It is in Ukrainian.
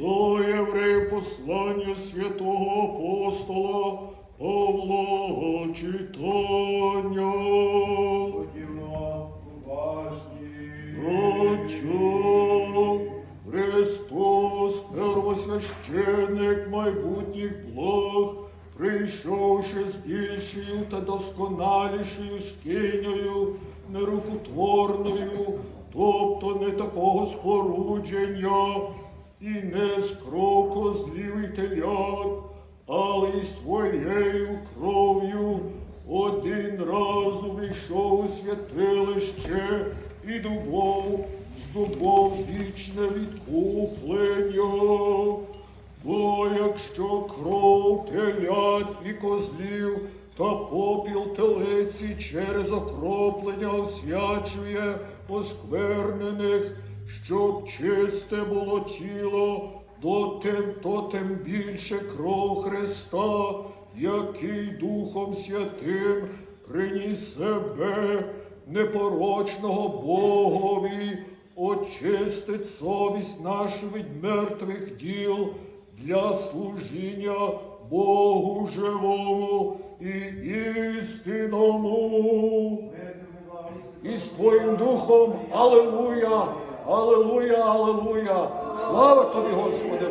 До євреїв послання святого апостола Павла читання. Будьмо уважні. Отче, Христос, первосвященник майбутніх благ, прийшовши з більшою та досконалішою скинею, нерукотворною, тобто не такого спорудження, і не з кров козлів і телят, але й своєю кров'ю один раз увійшов у святилище і дубов, здобув вічне відкуплення. Бо якщо кров телят і козлів та попіл телеці через окроплення освячує осквернених, щоб чисте було тіло, то тим, то тим більше кров Христа, який Духом Святим приніс себе непорочного Богові, очистить совість нашу від мертвих діл для служіння Богу живому і істинному. І з Твоїм Духом, Аллилуйя, Аллилуйя, Аллилуйя. Слава Тобі, Господи.